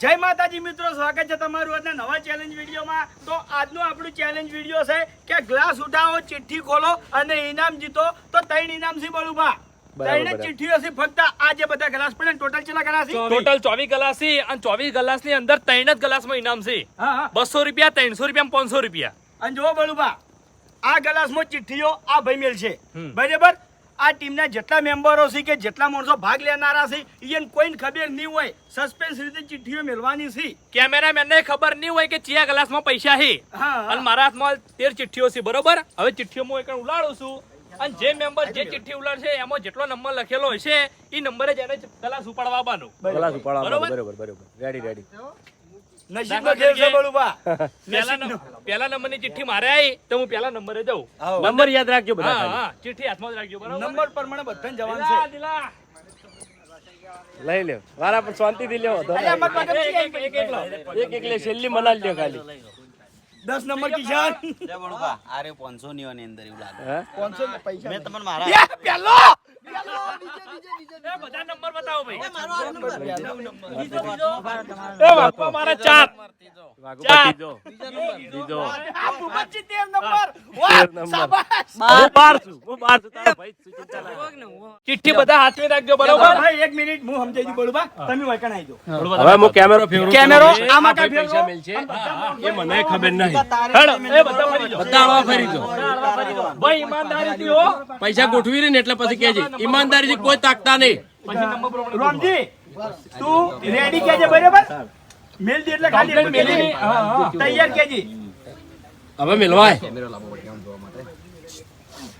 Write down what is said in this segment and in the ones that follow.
જય માતાજી મિત્રો સ્વાગત છે તમારું આજના નવા ચેલેન્જ વિડીયોમાં. તો આજનું આપણું ચેલેન્જ વીડિયો છે કે ગ્લાસ ઉઠાવો ચિઠ્ઠી ખોલો અને ઇનામ જીતો. તો ત્રણ ઇનામ સી બળુભા ત્રણે ચિઠ્ઠીઓ છે ફક્ત આજે બધા ગ્લાસ પડે ટોટલ કેટલા ગ્લાસ છે? ટોટલ ચોવીસ ગ્લાસ છે અને ચોવીસ ગ્લાસની અંદર ત્રણ જ ગ્લાસમાં ઇનામ છે. હા હા. બસો રૂપિયા ત્રણસો રૂપિયા પાંચસો રૂપિયા. અને જુઓ બળુભા આ ગ્લાસમાં ચિઠ્ઠીઓ આ ભાઈ મેલ છે બરાબર? આ ટીમના જેટલા મેમ્બરો છે કે જેટલા માણસો ભાગ લેનારા છે એને કોઈને ખબર નહીં હોય સસ્પેન્સ રીતે ચિઠ્ઠીઓ મેળવાની છે. કેમેરામેનને ખબર નહીં હોય કે ચિયા ગ્લાસમાં પૈસા છે. અને મારા હાથમાં તેર ચિઠ્ઠીઓ છે બરોબર? હવે ચિઠ્ઠીઓ હું એક ઉલાડું છું. અને જે મેમ્બર જે ચિઠ્ઠી ઉલાડશે એમાં જેટલો નંબર લખેલો હશે એ નંબરે જ એને ગ્લાસ ઉપાડવાનો આવવાનો. ઉપાડવાનો બરોબર? બરોબર બરોબર. રેડી રેડી નસીબનો ખેલ છે બળુભા પહેલા નંબરની ચિઠ્ઠી મારે આવી તો હું પહેલા નંબરે જાઉં. નંબર યાદ રાખજો બધા હા હા ચિઠ્ઠી હાથમાં જ રાખજો બરોબર? નંબર પ્રમાણે બધાને જવાનું છે. દિલા. લઈ લ્યો. વારા પણ શાંતિથી લ્યો લેવો એક- એક- એક- એક લો. છેલ્લી મનાલી લ્યો ખાલી. દસ નંબર કિશાન. લે બળુભા, આ રહ્યો 500 ની અંદર એવું લાગે. પાંચસો પૈસા. મેં તમને મારા પેલો! બધા નંબર બતાવો ભાઈ. એ બાપા મારા ચાર. વાઘુ ચાર. પતી જો. બીજો આ ભૂપતજી તેર નંબર. વાહ શાબાશ. હું બાર છું હું બાર છું. તારો ભાઈ જ છું, ચિંતા ના કર. ચિઠ્ઠી બધા હાથે રાખજો બરોબર? ભાઈ એક મિનિટ હું સમજાઈ દઉં તમે આવી જાઓ હવે હું કેમેરો ફેરવું કેમેરો આમાં ફેરવો? પૈસા મેલ છે એ મને ખબર નહીં. હણ એ બધા ફરી જાઓ. બધા આવા ફરી જો ભાઈ ઈમાનદારીથી હો. પૈસા ગોઠવી રહી ને એટલે પછી કેજે ઈમાનદારીથી કોઈ તાકતા નહીં. પછી નંબર પ્રમાણે રોમજી તું રેડી કેજે બરાબર? મેલ દે એટલે ખાલી મેલી. તૈયાર કેજી. હવે મિલવાય.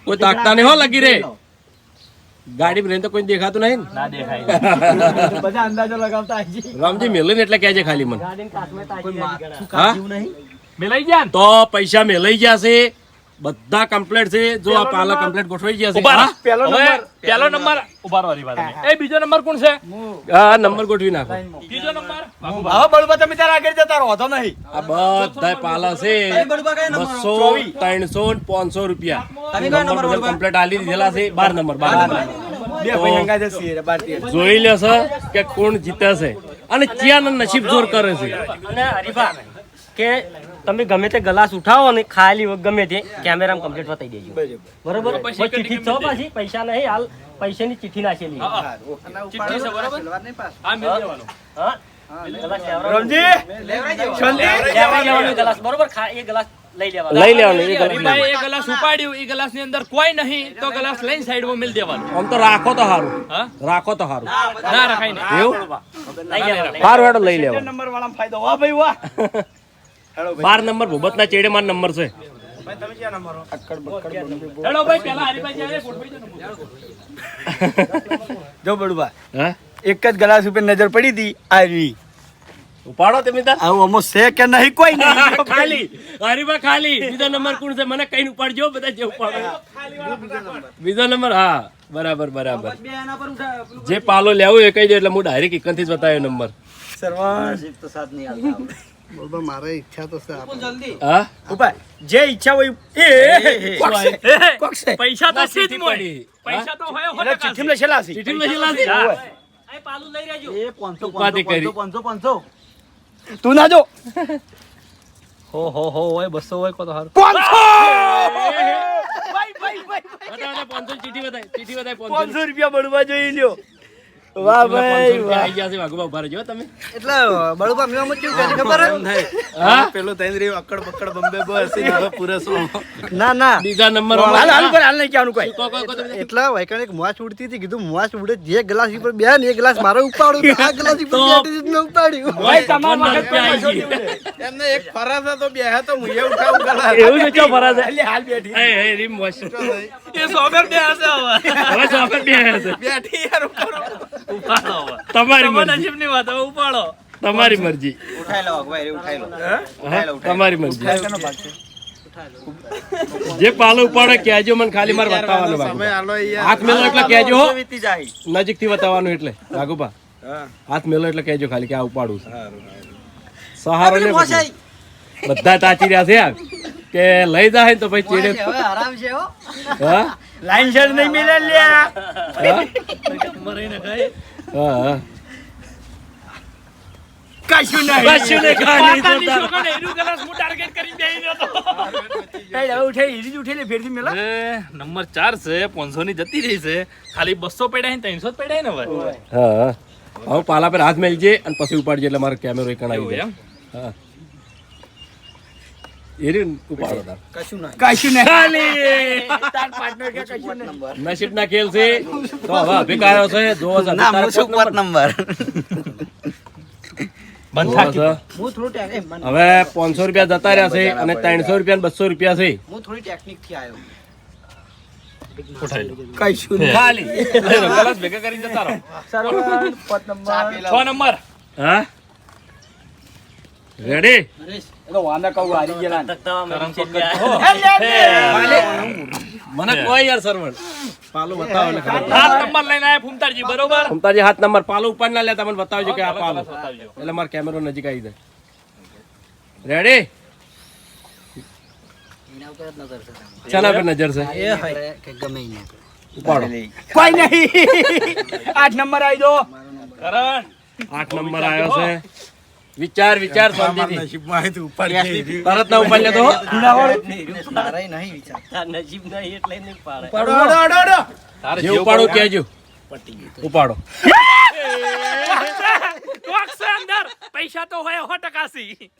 કોઈ તાકતા નહીં હો લગી રે. ગાડી માં તો કોઈ દેખાતું નહીં ને? દેખાય. બધા અંદાજો લગાવતા રામજી મેલે ને એટલે કહેજે ખાલી મને. મેલાઈ ગયા તો પૈસા મેલાઈ ગયા છે. બધા કમ્પ્લીટ છે જો આ પાલા કમ્પ્લીટ ગોઠવાઈ ગયા છે. ઊભા પહેલો નંબર. પહેલો નંબર ઊભા રહો તમે. એ બીજો નંબર કોણ છે? આ નંબર ગોઠવી નાખો. બીજો નંબર? હવે બળુબા તમે તારા આગળ જતા રહો તો નહીં. આ બધા પાલા છે. બસો ત્રણસો ને પાંચસો રૂપિયા. નંબર બધા કમ્પ્લીટ આલી દીધેલા છે. બાર નંબર બાર નંબર. જોઈ લેશે કે કોણ જીતે છે અને ક્યાં નસીબ જોર કરે છે. અને હરીફા કે તમે ગમે તે ગ્લાસ ઉઠાવો ને ખાલી ગમે તે કેમેરામાં કમ્પ્લીટ બતાવી દેજો. બરોબર. ચિઠ્ઠી છો પાછી? પૈસા નહીં હાલ પૈસાની ચિઠ્ઠી નાખેલી. ચિઠ્ઠી છે બરોબર? હા દેવાનો. લઈ લેવાનું. અંદર કોઈ નહીં તો ગ્લાસ લઈને સાઈડમાં મિલ દેવાનું. આમ તો રાખો તો સારું રાખો તો સારું ના રખાય એવું? સારું લઈ બે નંબર વાળા ફાયદો. વાહ ભાઈ વાહ. બાર નંબર ભૂબત ના ચેડે માર નંબર છે. જો બડુભા એક જ ગ્લાસ ઉપર નજર પડી હતી આવી. ઉપાડો તમે તાર આવું અમો છે કે નહીં કોઈ નહીં ખાલી. હરીબા ખાલી. બીજો નંબર કોણ છે? મને કઈ ઉપાડજો બધા જે ઉપાડો. બીજો નંબર હા બરાબર બરાબર. જે પાલો લેવો એ કહી દે એટલે હું ડાયરેક્ટ એકંથી જ બતાવ્યો નંબર. સરવાસ તો સાથ નહીં હા? જે ઈચ્છા હોય એ. પૈસા તો છે જ ચીઠી મોય. પડી. પૈસા તો હોય હો એટલે લખેલા છે. ચીઠી લખેલા છે આ પાલું લઈ રહેજો. એ 500, 500, 500, 500. તું ના જો. હો હો હો હોય બસો હોય કો તો હારું. પાંચસો! ભાઈ ભાઈ ભાઈ બતાવો 500 ચીઠી બતાય. ચીઠી બતાય 500 પાંચસો રૂપિયા બળવા જોઈ લ્યો. વાહ ભાઈ વાહ. આઈ ગયા છે વાઘુબા ઊભા રહેજો તમે. એટલે બળુબા મેં મત કેવું કર્યું ખબર? હે? હા? પેલો તૈન અકડ અક્કડ બમ્બે બો હસી હવે પૂરે શું ના ના. બીજા નંબર હાલ હાલ ઉપર હાલ નહીં કહેવાનું કોઈ. એટલા વાયકાને એક મોસ ઉડતી હતી કીધું મોસ ઉડે જે ગ્લાસ ઉપર બે ને એક ગ્લાસ મારે ઉપાડું આ ગ્લાસ ઉપર બેટી ને ઉપાડ્યું. ભાઈ તમામ વખત ગઈ. એમને એક ફરાસ હતો બે તો હું એ ઉઠાવું ગ્લાસ એવું છે ચો ફરા એટલે હાલ બેઠી. એ એ રીમ મોસ એ સોબર બે હશે હવે. હવે સોબર બે હશે. બેઠી યાર ઉપાડો. ઉપાડો તમારી મરજી. નસીબની વાત હવે ઉપાડો. તમારી મરજી. ઉઠાઈ લો ભાઈ ઉઠાઈ લો. હા, તમારી મરજી. જે પાલો ઉપાડે કેજો મને ખાલી મારે બતાવવાનો હાથ મેલો એટલે કેજો હો. વીતી નજીકથી બતાવવાનું એટલે. રાઘુભા હાથ મેલો એટલે કેજો ખાલી કે આ ઉપાડું સહારો ને બધા. તાચી રહ્યા છે યાર. કે લઈ જાય ને તો ભાઈ ચીડે. હવે આરામ છે હો. હા? લાઈન શર્ટ નહીં મિલે લ્યા. હા? હા હા કશું નહીં કશું નહીં, ખાલી માતાની જોતા. છોકરાને એનું ગ્લાસ હું ટાર્ગેટ કરીને બેહી રહ્યો હતો. હવે ઉઠે હીરી જ ફેરથી મેલા એ, નંબર ચાર છે પાંચસો ની જતી રહી છે ખાલી બસો પડ્યા ને પડ્યા ને હવે હા હા. હવે પાલા પર હાથ મેલજે અને પછી ઉપાડજે એટલે મારો કેમેરો એક જાય હા એ રહ્યું ને, ઉપાડો તાર કશું નહીં ખાલી તાર partner કે કશું નહીં નસીબ ના ખેલ છે. તો હવે છે. જોવો નંબર. પાંચસો રૂપિયા જતા રહ્યા છે અને ત્રણસો રૂપિયા બસો રૂપિયા છે. હું થોડી ટેકનિકથી આવ્યો રેડી તો વાંદા કહું હારી ગયેલા લે, લે. મને કોઈ યાર સરવણ પાલો બતાવો સાત નંબર લઈને આયા ફૂમતારજી બરોબર મમતાજી હાથ નંબર પાલો ઉપર ના લેતા મને બતાવજો કે આ પાલો એટલે મારો કેમેરો નજીક આવી જાય રેડી એના નજર છે પર નજર છે કે ગમે ઉપાડો કોઈ નહીં આઠ નંબર આવી દો કરણ આઠ નંબર આવ્યો છે વિચાર વિચાર શાંતિથી. તરત ના ઉપાડ લેતો નહીં વિચાર. તાર નહીં એટલે નહીં પાડે અડો, અડો, અડો, અડો. જે ઉપાડો કેજો ઉપાડો. અંદર. પૈસા તો હોય હો? ટકાસી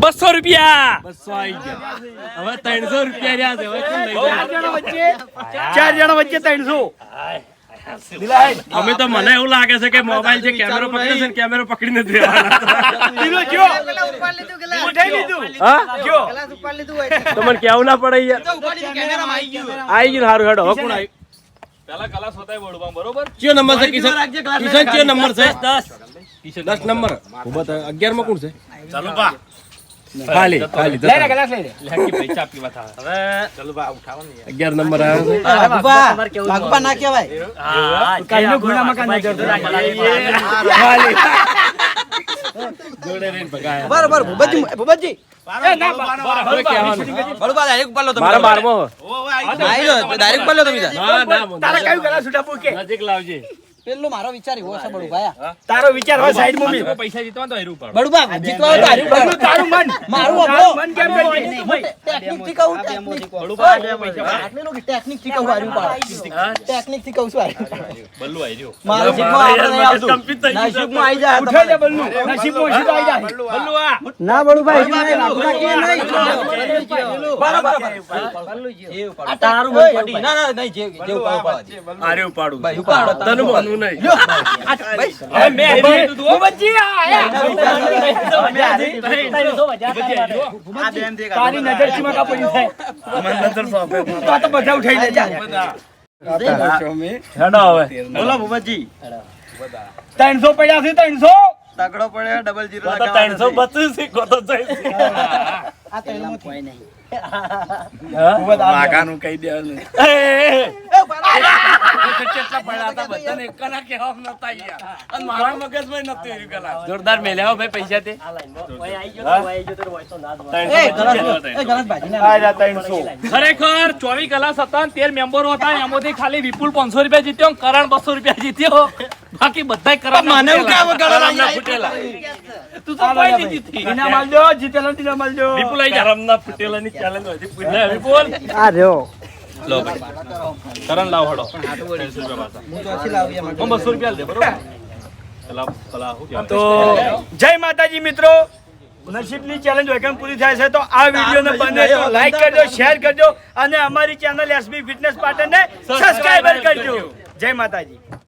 બસો રૂપિયા. બસો આવી ગયા. હવે ત્રણસો રૂપિયા રહ્યા છે. હવે કેમ લઈ ચાર જણા વચ્ચે. ચાર જણા વચ્ચે ત્રણસો. અમે તો મને એવું લાગે છે કે મોબાઈલ જે કેમેરો પકડે છે કેમેરો પકડી નથી રહેવાના દિલો જો ઉપાડ લીધું ગલાસ. ઉઠાઈ લીધું. હા? જો ગલાસ ઉપાડ લીધું હોય. તો. તો મને કેવું ના પડે યાર. તો ઉપાડી દીધું, કેમેરામાં આવી ગયું. આવી ગયું સારું હેડો કોણ આવ્યું પેલા કલાસ હોતા બોલવા બરોબર? કયો નંબર છે કિશન? કિશન કયો નંબર છે? નંબર. ઊભો માં કોણ છે? ખાલી ખાલી લઈ લે જતા. ગ્લાસ લઈ લે લેકી પૈસા પીવા થા. હવે અગિયાર નંબર આવ્યો. છે ભાગુભા, તમારે કેવું ભાગુભા ના કહેવાય. હા કાલનો ગુનામાં કાં નજર છે? ખાલી. જોડે રહીને ભગાયા. બરોબર ના, કહેવાનું. બરોબર ડાયરેક્ટ ઉપાડ લો તમે તાર. ના ના કયું ગ્લાસ ઉઠા પૂકે? નજીક લાવજે. પેલો મારો વિચાર એવો છે બળુભાઈ તારો વિચાર હોય સાઈડમાં મી પૈસા જીતવા તો હેરું પાડો. બળુભા જીતવા તો હેરું પડ. તારું મન. મારું તારું મન કેમ કરી ટેકનિકથી કહું ટેકનિક. નો ટેકનિકથી કહું હેરું પડ. ટેકનિકથી કહું છું હાર્યું બલ્લુ આઈ રહ્યો મારો જીતવા આપણે નહીં આવતું. નસીબમાં આવી જાય ઉઠે લે બલ્લુ. નસીબમાં સીધો આવી જાય બલ્લુ આ ના બળુભાઈ હજુ નહીં, લાગુ નાખીએ નહીં. બરાબર. આ તારું મન પડી. ના ના નહીં જે જે ઉપાડ. આરે ઉપાડું ભાઈ ઉપાડો. તને નહીં. તું, હો. ભૂપતજી, આ આયા. તારી નજર સીમા કા પડી થાય. તો આ તો બધા ઉઠાઈ લે જા. હેડો હવે. બોલો ભૂપતજી ત્રણસો પડ્યા છે ત્રણસો તગડો પડે ડબલ જીરો ત્રણસો બત્રીસ શીખો તો જઈ આ ત્રણમાંથી. વાઘાનું કહી દેવાનું. જોરદાર મેલ્યા ભાઈ પૈસા તે. ના ખરેખર ચોવીસ કલાક હતા ને તેર મેમ્બરો હતા એમાંથી ખાલી વિપુલ પાંચસો રૂપિયા જીત્યો કરણ બસો રૂપિયા જીત્યો. બાકી બધા કરણ ફૂટેલા. તું તો કોઈ જીતી. જીતેલો ઇનામ આલજો વિપુલ આઈ જા. રમના ફૂટેલાની challenge હતી. લે, વિપુલ. આ રહ્યો. લો ભાઈ. કરણ લાવ હડો. હું બસો રૂપિયા દે બરોબર? તો જય માતાજી મિત્રો. નસીબની ચેલેન્જ વેકન પૂરી થાય છે તો આ વિડીયોને બને તો લાઈક કરજો શેર કરજો અને અમારી ચેનલ એસબી ફિટનેસ પાટણને સબસ્ક્રાઇબર કરજો જય માતાજી.